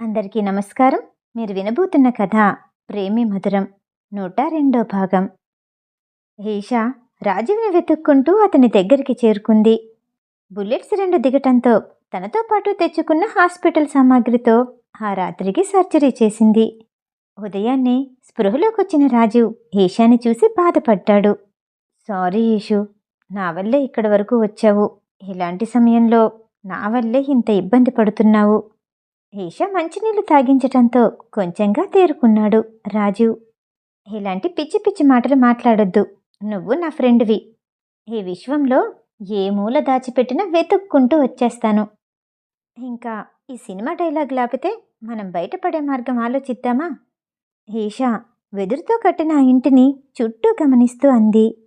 అందరికీ నమస్కారం. మీరు వినబోతున్న కథ ప్రేమి మధురం నూట రెండో భాగం. ఈషా రాజీవ్ని వెతుక్కుంటూ అతని దగ్గరికి చేరుకుంది. బుల్లెట్స్ రెండు దిగటంతో తనతో పాటు తెచ్చుకున్న హాస్పిటల్ సామాగ్రితో ఆ రాత్రికి సర్జరీ చేసింది. ఉదయాన్నే స్పృహలోకొచ్చిన రాజు ఈషాని చూసి బాధపడ్డాడు. సారీ ఈషు నా వల్లే ఇక్కడి వరకు వచ్చావు. ఇలాంటి సమయంలో నా వల్లే ఇంత ఇబ్బంది పడుతున్నావు. ఈషా మంచినీళ్ళు తాగించటంతో కొంచెంగా తేరుకున్నాడు రాజు. ఇలాంటి పిచ్చి పిచ్చి మాటలు మాట్లాడొద్దు. నువ్వు నా ఫ్రెండ్వి. ఈ విశ్వంలో ఏ మూల దాచిపెట్టినా వెతుక్కుంటూ వచ్చేస్తాను. ఇంకా ఈ సినిమా డైలాగ్ లాపితే మనం బయటపడే మార్గం ఆలోచిద్దామా? ఈషా వెదురుతో కట్టిన ఆ ఇంటిని చుట్టూ గమనిస్తూ అంది.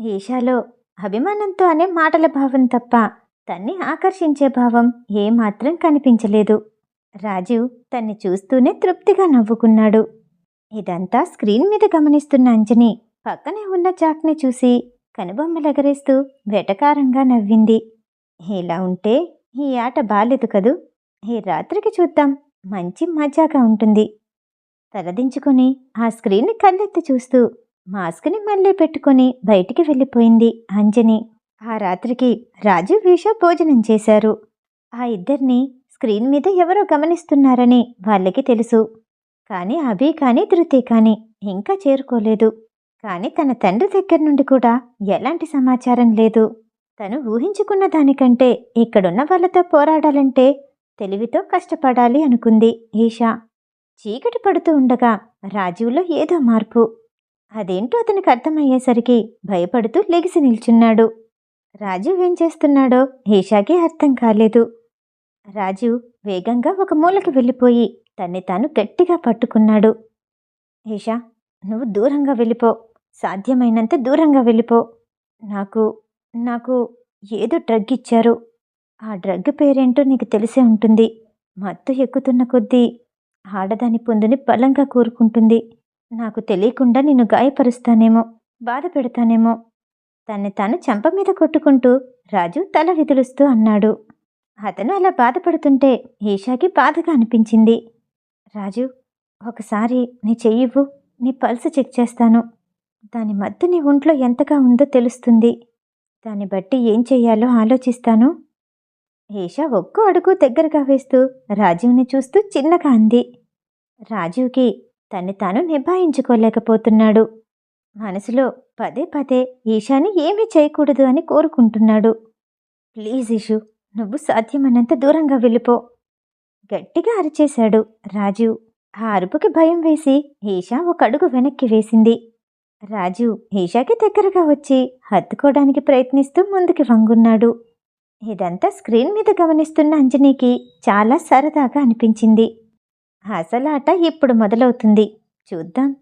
ఈషాలో అభిమానంతో అనే మాటల భావం తప్ప తన్ని ఆకర్షించే భావం ఏమాత్రం కనిపించలేదు. రాజు తన్ని చూస్తూనే తృప్తిగా నవ్వుకున్నాడు. ఇదంతా స్క్రీన్ మీద గమనిస్తున్న అంజని. పక్కనే ఉన్న చాక్ని చూసి కనుబొమ్మలెగరేస్తూ వెటకారంగా నవ్వింది. ఇలా ఉంటే ఈ ఆట బాలేదు కదూ? ఈ రాత్రికి చూద్దాం. మంచి మజాగా ఉంటుంది. తలదించుకుని ఆ స్క్రీన్ని కళ్ళెత్తి చూస్తూ మాస్క్ని మళ్ళీ పెట్టుకొని బయటికి వెళ్ళిపోయింది అంజని. ఆ రాత్రికి రాజు వీష భోజనం చేశారు. ఆ ఇద్దరిని స్క్రీన్ మీద ఎవరో గమనిస్తున్నారని వాళ్ళకి తెలుసు. కానీ అభి కానీ ధృతి కానీ ఇంకా చేరుకోలేదు. కానీ తన తండ్రి దగ్గర నుండి కూడా ఎలాంటి సమాచారం లేదు. తను ఊహించుకున్న దానికంటే ఇక్కడున్న వాళ్ళతో పోరాడాలంటే తెలివితో కష్టపడాలి అనుకుంది ఈషా. చీకటి పడుతూ ఉండగా రాజీవ్లో ఏదో మార్పు. అదేంటో అతనికి అర్థమయ్యేసరికి భయపడుతూ లెగిసి నిల్చున్నాడు. రాజీవ్ ఏం చేస్తున్నాడో ఈషాకి అర్థం కాలేదు. రాజు వేగంగా ఒక మూలకి వెళ్ళిపోయి తన్ని తాను గట్టిగా పట్టుకున్నాడు. ఈషా నువ్వు దూరంగా వెళ్ళిపో. సాధ్యమైనంత దూరంగా వెళ్ళిపో. నాకు నాకు ఏదో డ్రగ్ ఇచ్చారు. ఆ డ్రగ్ పేరేంటో నీకు తెలిసే ఉంటుంది. మత్తు ఎక్కుతున్న కొద్దీ ఆడదాని పొందుని బలంగా కోరుకుంటుంది. నాకు తెలియకుండా నిన్ను గాయపరుస్తానేమో బాధ పెడతానేమో. తన్ని తాను చెంప మీద కొట్టుకుంటూ రాజు తల విదులుస్తూ అన్నాడు. అతను అలా బాధపడుతుంటే ఈషాకి బాధగా అనిపించింది. రాజు ఒకసారి నీ చెయ్యివ్వు నీ పల్స్ చెక్ చేస్తాను. దాని మత్తు నీ ఒంట్లో ఎంతగా ఉందో తెలుస్తుంది. దాన్ని బట్టి ఏం చెయ్యాలో ఆలోచిస్తాను. ఈషా ఒక్కో అడుగు దగ్గరగా వేస్తూ రాజీవ్ని చూస్తూ చిన్నగా అంది. రాజీవ్కి తన్ని తాను నిభాయించుకోలేకపోతున్నాడు. మనసులో పదే పదే ఈషాని ఏమీ చేయకూడదు అని కోరుకుంటున్నాడు. ప్లీజ్ ఇషు నువ్వు సాధ్యమైనంత దూరంగా వెళ్ళిపో. గట్టిగా అరిచేశాడు రాజు. ఆ అరుపుకి భయం వేసి ఈషా ఒక అడుగు వెనక్కి వేసింది. రాజు ఈషాకి దగ్గరగా వచ్చి హత్తుకోవడానికి ప్రయత్నిస్తూ ముందుకి వంగున్నాడు. ఇదంతా స్క్రీన్ మీద గమనిస్తున్న అంజనీకి చాలా సరదాగా అనిపించింది. అసలాట ఇప్పుడు మొదలవుతుంది. చూద్దాం.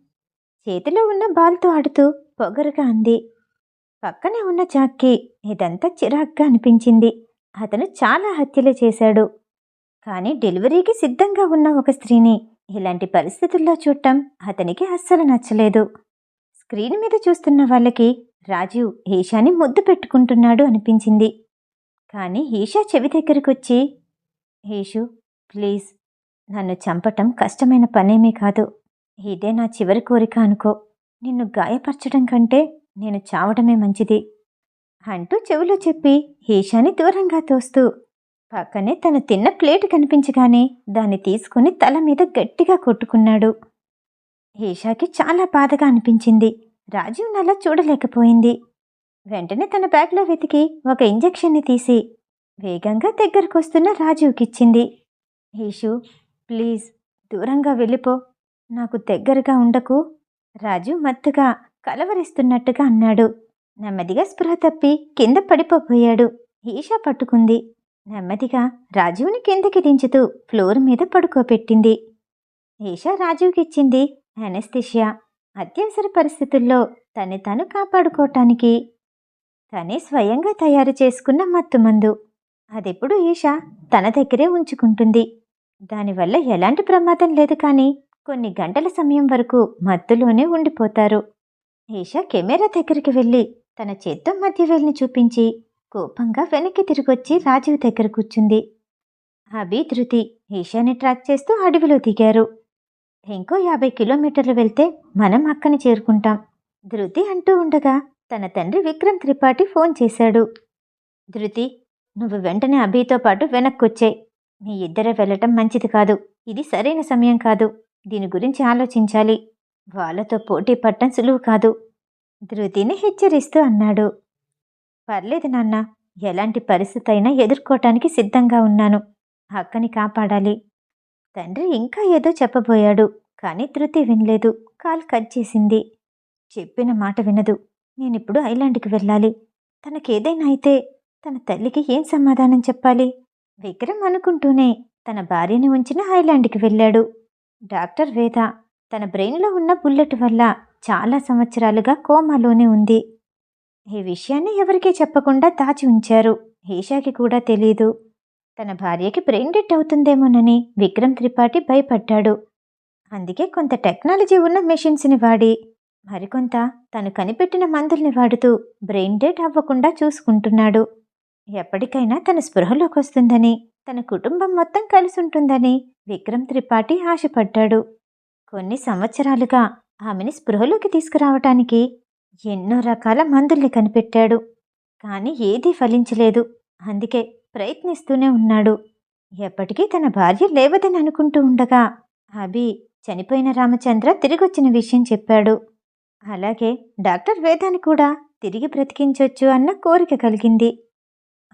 చేతిలో ఉన్న బాల్తో ఆడుతూ పొగరుగా అంది. పక్కనే ఉన్న చాక్కి ఇదంతా చిరాగ్గా అనిపించింది. అతను చాలా హత్యలు చేశాడు. కానీ డెలివరీకి సిద్ధంగా ఉన్న ఒక స్త్రీని ఇలాంటి పరిస్థితుల్లో చూడటం అతనికి అస్సలు నచ్చలేదు. స్క్రీన్ మీద చూస్తున్న వాళ్ళకి రాజీవ్ ఈషాని ముద్దు పెట్టుకుంటున్నాడు అనిపించింది. కానీ ఈషా చెవి దగ్గరకొచ్చి ఈషు ప్లీజ్ నన్ను చంపటం కష్టమైన పనేమీ కాదు. ఇదే నా చివరి కోరిక అనుకో. నిన్ను గాయపరచడం కంటే నేను చావడమే మంచిది. అంటూ చెవిలో చెప్పి ఈషాని దూరంగా తోస్తూ పక్కనే తను తిన్న ప్లేట్ కనిపించగానే దాన్ని తీసుకుని తల మీద గట్టిగా కొట్టుకున్నాడు. ఈషాకి చాలా బాధగా అనిపించింది. రాజీవ్ నలా చూడలేకపోయింది. వెంటనే తన బ్యాగ్లో వెతికి ఒక ఇంజెక్షన్ని తీసి వేగంగా దగ్గరకొస్తున్న రాజీవ్కిచ్చింది. ఈషు ప్లీజ్ దూరంగా వెళ్ళిపో. నాకు దగ్గరగా ఉండకు. రాజు మత్తుగా కలవరిస్తున్నట్టుగా అన్నాడు. నెమ్మదిగా స్పృహ తప్పి కింద పడిపోబోయాడు. ఈషా పట్టుకుంది. నెమ్మదిగా రాజీవ్ని కిందకి దించుతూ ఫ్లోర్ మీద పడుకోబెట్టింది. ఈషా రాజీవ్కిచ్చింది అనస్థిషియా. అత్యవసర పరిస్థితుల్లో తన్ని తను కాపాడుకోవటానికి తనే స్వయంగా తయారు చేసుకున్న మత్తుమందు అదెప్పుడు ఈషా తన దగ్గరే ఉంచుకుంటుంది. దానివల్ల ఎలాంటి ప్రమాదం లేదు కానీ కొన్ని గంటల సమయం వరకు మత్తులోనే ఉండిపోతారు. ఈషా కెమెరా దగ్గరికి వెళ్ళి తన చేత్తో మధ్యవేలిని చూపించి కోపంగా వెనక్కి తిరిగొచ్చి రాజీవ్ దగ్గర కూర్చుంది. అభి ధృతి ఈశాని ట్రాక్ చేస్తూ అడవిలో దిగారు. ఇంకో యాభై కిలోమీటర్లు వెళ్తే మనం అక్కని చేరుకుంటాం. ధృతి అంటూ ఉండగా తన తండ్రి విక్రమ్ త్రిపాఠి ఫోన్ చేశాడు. ధృతి నువ్వు వెంటనే అభితో పాటు వెనక్కొచ్చాయి మీ ఇద్దరే వెళ్ళటం మంచిది కాదు. ఇది సరైన సమయం కాదు. దీని గురించి ఆలోచించాలి. వాళ్ళతో పోటీ పట్టం సులువు కాదు. ధృతిని హెచ్చరిస్తూ అన్నాడు. పర్లేదు నాన్న ఎలాంటి పరిస్థితి అయినా ఎదుర్కోవటానికి సిద్ధంగా ఉన్నాను. అక్కని కాపాడాలి. తండ్రి ఇంకా ఏదో చెప్పబోయాడు కానీ ధృతి వినలేదు. కాల్ కట్ చేసింది. చెప్పిన మాట వినదు. నేనిప్పుడు ఐలాండ్కి వెళ్ళాలి. తనకేదైనా అయితే తన తల్లికి ఏం సమాధానం చెప్పాలి? విక్రమ్ అనుకుంటూనే తన భార్యని ఉంచిన ఐలాండ్కి వెళ్ళాడు. డాక్టర్ వేద తన బ్రెయిన్లో ఉన్న బుల్లెట్ వల్ల చాలా సంవత్సరాలుగా కోమాలోనే ఉంది. ఈ విషయాన్ని ఎవరికీ చెప్పకుండా దాచి ఉంచారు. ఈషాకి కూడా తెలీదు. తన భార్యకి బ్రెయిన్ డెడ్ అవుతుందేమోనని విక్రమ్ త్రిపాఠి భయపడ్డాడు. అందుకే కొంత టెక్నాలజీ ఉన్న మెషిన్స్ని వాడి మరికొంత తను కనిపెట్టిన మందుల్ని వాడుతూ బ్రెయిన్ డెడ్ అవ్వకుండా చూసుకుంటున్నాడు. ఎప్పటికైనా తన స్పృహలోకి వస్తుందని తన కుటుంబం మొత్తం కలిసి ఉంటుందని విక్రమ్ త్రిపాఠి ఆశపడ్డాడు. కొన్ని సంవత్సరాలుగా ఆమెని స్పృహలోకి తీసుకురావటానికి ఎన్నో రకాల మందుల్ని కనిపెట్టాడు. కానీ ఏదీ ఫలించలేదు. అందుకే ప్రయత్నిస్తూనే ఉన్నాడు. ఎప్పటికీ తన భార్య లేవదని అనుకుంటూ ఉండగా అభి చనిపోయిన రామచంద్ర తిరిగొచ్చిన విషయం చెప్పాడు. అలాగే డాక్టర్ వేదాన్ని కూడా తిరిగి బ్రతికించవచ్చు అన్న కోరిక కలిగింది.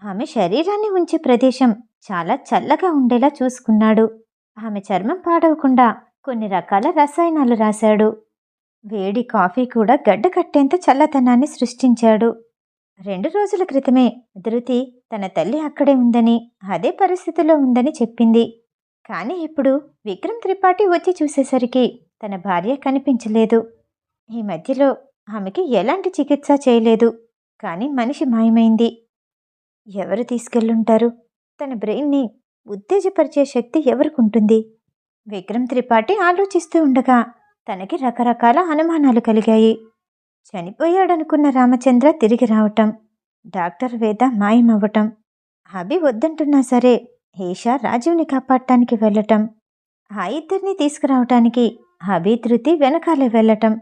ఆమె శరీరాన్ని ఉంచే ప్రదేశం చాలా చల్లగా ఉండేలా చూసుకున్నాడు. ఆమె చర్మం పాడవకుండా కొన్ని రకాల రసాయనాలు రాశాడు. వేడి కాఫీ కూడా గడ్డ కట్టేంత చల్లతనాన్ని సృష్టించాడు. రెండు రోజుల క్రితమే ధృతి తన తల్లి అక్కడే ఉందని అదే పరిస్థితిలో ఉందని చెప్పింది. కానీ ఇప్పుడు విక్రమ్ త్రిపాఠి వచ్చి చూసేసరికి తన భార్య కనిపించలేదు. ఈ మధ్యలో ఆమెకి ఎలాంటి చికిత్స చేయలేదు. కానీ మనిషి మాయమైంది. ఎవరు తీసుకెళ్ళుంటారు? తన బ్రెయిన్ని ఉత్తేజపరిచే శక్తి ఎవరికుంటుంది? విక్రమ్ త్రిపాఠి ఆలోచిస్తూ ఉండగా తనకి రకరకాల అనుమానాలు కలిగాయి. చనిపోయాడనుకున్న రామచంద్ర తిరిగి రావటం డాక్టర్ వేద మాయమవ్వటం అభి వద్దంటున్నా సరే హేష రాజీవ్ని కాపాడటానికి వెళ్ళటం ఆ ఇద్దరిని తీసుకురావటానికి అభి ధృతి వెనకాలే వెళ్ళటం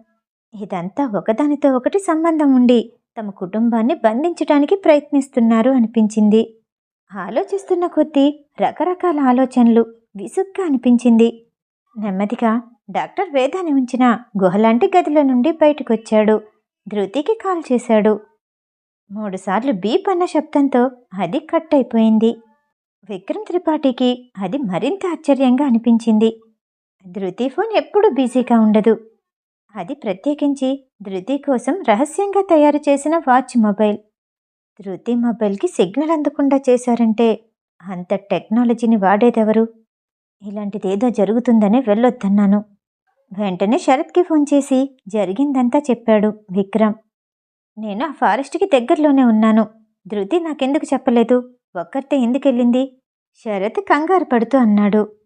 ఇదంతా ఒకదానితో ఒకటి సంబంధం ఉండి తమ కుటుంబాన్ని బంధించడానికి ప్రయత్నిస్తున్నారు అనిపించింది. ఆలోచిస్తున్న కొద్దీ రకరకాల ఆలోచనలు విసుగ్గా అనిపించింది. నెమ్మదిగా డాక్టర్ వేదాన్ని ఉంచిన గుహలాంటి గదిలో నుండి బయటకొచ్చాడు. ధృతికి కాల్ చేశాడు. మూడుసార్లు బీప్ అన్న శబ్దంతో అది కట్ అయిపోయింది విక్రమ్ త్రిపాఠికి అది మరింత ఆశ్చర్యంగా అనిపించింది. ధృతి ఫోన్ ఎప్పుడూ బిజీగా ఉండదు. అది ప్రత్యేకించి ధృతి కోసం రహస్యంగా తయారు చేసిన వాచ్ మొబైల్. ధృతి మొబైల్కి సిగ్నల్ అందకుండా చేశారంటే అంత టెక్నాలజీని వాడేదెవరు? ఇలాంటిదేదో జరుగుతుందనే వెళ్ళొద్దన్నాను. వెంటనే శరత్కి ఫోన్ చేసి జరిగిందంతా చెప్పాడు విక్రమ్. నేను ఆ ఫారెస్ట్కి దగ్గరలోనే ఉన్నాను. ధృతి నాకెందుకు చెప్పలేదు? ఒక్కరితే ఎందుకెళ్ళింది? శరత్ కంగారు పడుతూ అన్నాడు.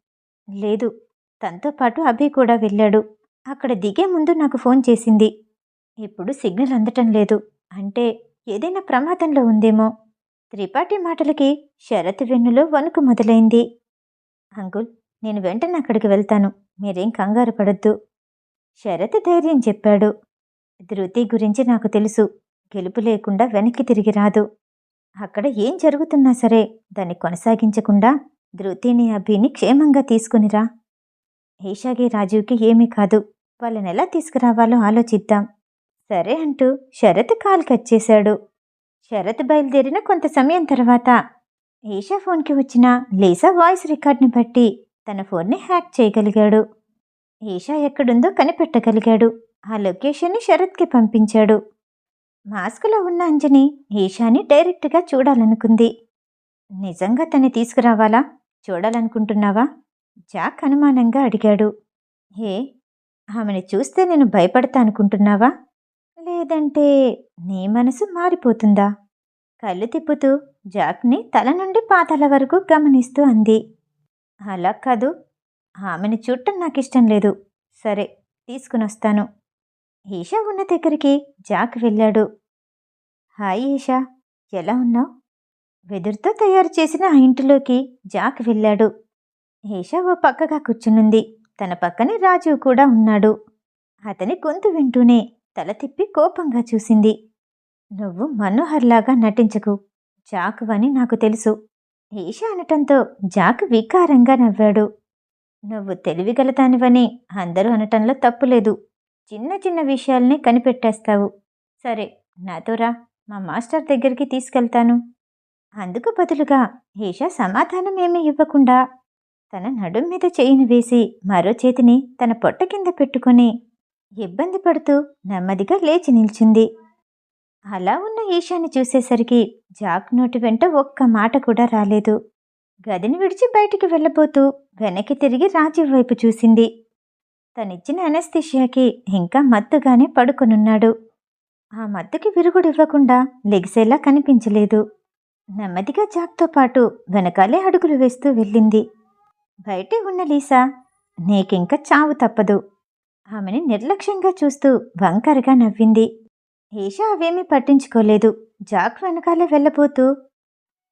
లేదు తనతో పాటు అభి కూడా వెళ్ళాడు. అక్కడ దిగే ముందు నాకు ఫోన్ చేసింది. ఇప్పుడు సిగ్నల్ అందటం లేదు. అంటే ఏదైనా ప్రమాదంలో ఉందేమో? త్రిపాఠి మాటలకి శరత్ వెన్నులో వణుకు మొదలైంది. అంకుల్ నేను వెంటనే అక్కడికి వెళ్తాను. మీరేం కంగారు పడద్దు. శరత్ ధైర్యం చెప్పాడు. ధృతి గురించి నాకు తెలుసు. గెలుపు లేకుండా వెనక్కి తిరిగి రాదు. అక్కడ ఏం జరుగుతున్నా సరే దాన్ని కొనసాగించకుండా ధృతిని అభిని క్షేమంగా తీసుకునిరా ఈషాకి రాజీవ్కి ఏమీ కాదు. వాళ్ళని ఎలా తీసుకురావాలో ఆలోచిద్దాం. సరే అంటూ శరత్ కాల్ కట్ చేశాడు. శరత్ బయలుదేరిన కొంత సమయం తర్వాత ఈషా ఫోన్కి వచ్చిన లీసా వాయిస్ రికార్డ్ని బట్టి తన ఫోన్ని హ్యాక్ చేయగలిగాడు. ఈషా ఎక్కడుందో కనిపెట్టగలిగాడు. ఆ లొకేషన్ని శరత్కి పంపించాడు. మాస్కులో ఉన్న అంజని ఈషాని డైరెక్ట్గా చూడాలనుకుంది. నిజంగా తన్ని తీసుకురావాలా? చూడాలనుకుంటున్నావా? జాక్ అనుమానంగా అడిగాడు. ఏ ఆమెను చూస్తే నేను భయపడతా అనుకుంటున్నావా? లేదంటే నీ మనసు మారిపోతుందా? కళ్ళు తిప్పుతూ జాక్ని తల నుండి పాతాల వరకు గమనిస్తూ అంది. అలా కాదు. ఆమెను చూడటం నాకు ఇష్టం లేదు. సరే తీసుకుని వస్తాను ఈషా ఉన్న దగ్గరికి జాక్ వెళ్ళాడు. హాయ్ ఈషా ఎలా ఉన్నావు? వెదురుతో తయారు చేసిన ఆ ఇంటిలోకి జాక్ వెళ్ళాడు. ఈషా ఓ పక్కగా కూర్చునుంది. తన పక్కనే రాజు కూడా ఉన్నాడు. అతని గొంతు వింటూనే తల తిప్పి కోపంగా చూసింది. నువ్వు మనోహర్లాగా నటించకు. జాక్ అని నాకు తెలుసు. ఈషా అనటంతో జాక్ వికారంగా నవ్వాడు. నువ్వు తెలివిగలదానివని అందరూ అనటంలో తప్పులేదు చిన్న చిన్న విషయాల్ని కనిపెట్టేస్తావు. సరే నాతో రా. మా మాస్టర్ దగ్గరికి తీసుకెళ్తాను. అందుకు బదులుగా ఈషా సమాధానం ఏమీ ఇవ్వకుండా తన నడుం మీద చేయిని వేసి మరో చేతిని తన పొట్ట కింద పెట్టుకొని ఇబ్బంది పడుతూ నెమ్మదిగా లేచి నిల్చుంది. అలా ఉన్న ఈషాని చూసేసరికి జాక్ నోటి వెంట ఒక్క మాట కూడా రాలేదు. గదిని విడిచి బయటికి వెళ్ళబోతూ వెనక్కి తిరిగి రాజీవ్ వైపు చూసింది. తనిచ్చిన అనస్థిషియాకి ఇంకా మత్తుగానే పడుకొనున్నాడు. ఆ మత్తుకి విరుగుడివ్వకుండా లెగిసేలా కనిపించలేదు. నెమ్మదిగా జాక్తో పాటు వెనకాలే అడుగులు వేస్తూ వెళ్ళింది. బయటే ఉన్న లీసా నీకింక చావు తప్పదు. ఆమెని నిర్లక్ష్యంగా చూస్తూ వంకరగా నవ్వింది. ఈషా అవేమీ పట్టించుకోలేదు. జాక్ వెనకాలే వెళ్ళబోతూ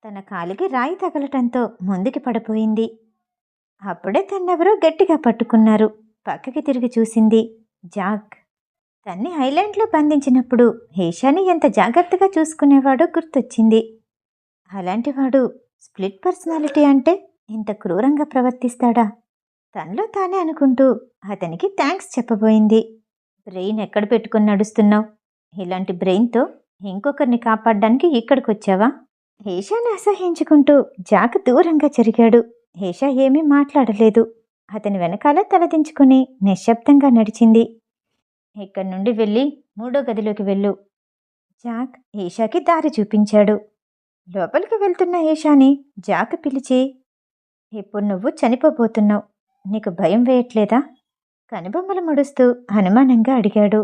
తన కాలికి రాయి తగలటంతో ముందుకి పడిపోయింది. అప్పుడే తన్నెవరో గట్టిగా పట్టుకున్నారు. పక్కకి తిరిగి చూసింది జాక్. తన్ని ఐలాండ్లో బంధించినప్పుడు హేషాని ఎంత జాగ్రత్తగా చూసుకునేవాడో గుర్తొచ్చింది. అలాంటివాడు స్ప్లిట్ పర్సనాలిటీ అంటే ఇంత క్రూరంగా ప్రవర్తిస్తాడా? తనలో తానే అనుకుంటూ అతనికి థ్యాంక్స్ చెప్పబోయింది. బ్రెయిన్ ఎక్కడ పెట్టుకుని నడుస్తున్నావు? ఇలాంటి బ్రెయిన్తో ఇంకొకరిని కాపాడడానికి ఇక్కడికి వచ్చావా హేషాని అసహించుకుంటూ జాక్ దూరంగా జరిగాడు. హేషా ఏమీ మాట్లాడలేదు. అతని వెనకాల తలదించుకుని నిశ్శబ్దంగా నడిచింది. ఇక్కడి నుండి వెళ్ళి మూడో గదిలోకి వెళ్ళు. జాక్ ఈషాకి దారి చూపించాడు. లోపలికి వెళ్తున్న ఈషాని జాక్ పిలిచి ఇప్పుడు నువ్వు చనిపోబోతున్నావు. నీకు భయం వేయట్లేదా? కనుబొమ్మలు ముడుస్తూ అనుమానంగా అడిగాడు.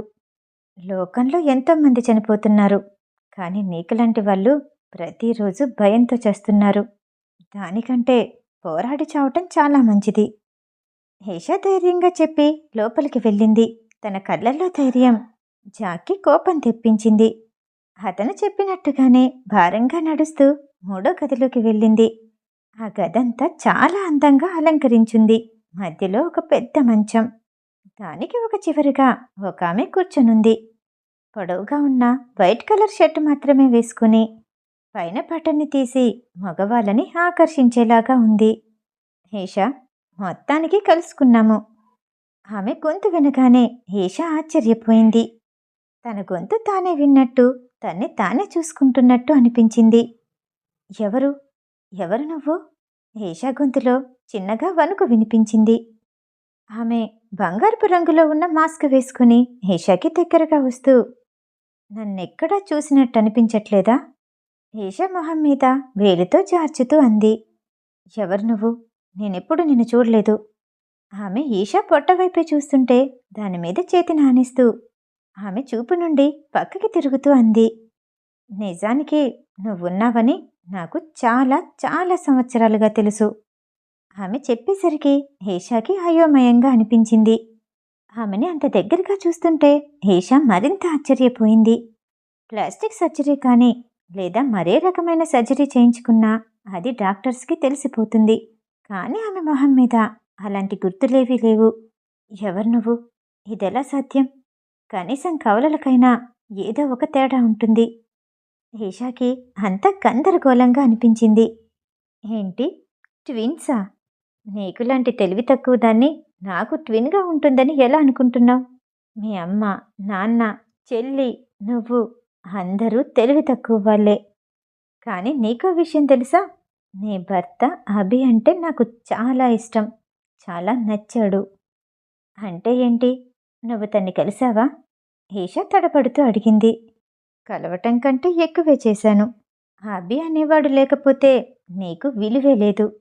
లోకంలో ఎంతోమంది చనిపోతున్నారు. కానీ నీకులాంటి వాళ్ళు ప్రతిరోజు భయంతో చేస్తున్నారు. దానికంటే పోరాడి చావటం చాలా మంచిది. హేషా ధైర్యంగా చెప్పి లోపలికి వెళ్ళింది. తన కళ్ళల్లో ధైర్యం జాకి కోపం తెప్పించింది. అతను చెప్పినట్టుగానే భారంగా నడుస్తూ మూడో గదిలోకి వెళ్ళింది. ఆ గదంతా చాలా అందంగా అలంకరించింది. మధ్యలో ఒక పెద్ద మంచం. దానికి ఒక చివరిగా ఒక ఆమె కూర్చొనుంది. పొడవుగా ఉన్న వైట్ కలర్ షర్ట్ మాత్రమే వేసుకుని పైన బటన్ని తీసి మగవాళ్ళని ఆకర్షించేలాగా ఉంది. హేషా మొత్తానికి కలుసుకున్నాము. ఆమె గొంతు వినగానే హేష ఆశ్చర్యపోయింది. తన గొంతు తానే విన్నట్టు తన్ని తానే చూసుకుంటున్నట్టు అనిపించింది. ఎవరు? ఎవరు నువ్వు? హేషా గొంతులో చిన్నగా వణుకు వినిపించింది. ఆమె బంగారపు రంగులో ఉన్న మాస్క్ వేసుకుని ఈషాకి దగ్గరగా వస్తూ నన్నెక్కడా చూసినట్టు అనిపించట్లేదా ఈషా మొహం మీద వేలితో జార్చుతూ అంది. ఎవరు నువ్వు? నేనెప్పుడు నిన్ను చూడలేదు. ఆమె ఈషా పొట్టవైపే చూస్తుంటే దాని మీద చేతి నానిస్తూ ఆమె చూపు నుండి పక్కకి తిరుగుతూ అంది. నిజానికి నువ్వున్నావని నాకు చాలా చాలా సంవత్సరాలుగా తెలుసు. ఆమె చెప్పేసరికి హేషాకి అయోమయంగా అనిపించింది. ఆమెని అంత దగ్గరగా చూస్తుంటే హేషా మరింత ఆశ్చర్యపోయింది. ప్లాస్టిక్ సర్జరీ కానీ లేదా మరే రకమైన సర్జరీ చేయించుకున్నా అది డాక్టర్స్కి తెలిసిపోతుంది. కానీ ఆమె మొహం మీద అలాంటి గుర్తులేవీ లేవు. ఎవరు నువ్వు? ఇదెలా సాధ్యం? కనీసం కవలలకైనా ఏదో ఒక తేడా ఉంటుంది. హేషాకి అంత గందరగోళంగా అనిపించింది. ఏంటి? ట్విన్సా? నీకులాంటి తెలివి తక్కువ దాన్ని నాకు ట్విన్గా ఉంటుందని ఎలా అనుకుంటున్నావు? మీ అమ్మ నాన్న చెల్లి నువ్వు అందరూ తెలివి తక్కువ వాళ్ళే. కానీ నీకో విషయం తెలుసా? నీ భర్త అభి అంటే నాకు చాలా ఇష్టం చాలా నచ్చాడు. అంటే ఏంటి? నువ్వు తన్ని కలిసావా? ఈషా తడబడుతూ అడిగింది. కలవటం కంటే ఎక్కువే చేశాను. అభి అనేవాడు లేకపోతే నీకు విలువే లేదు.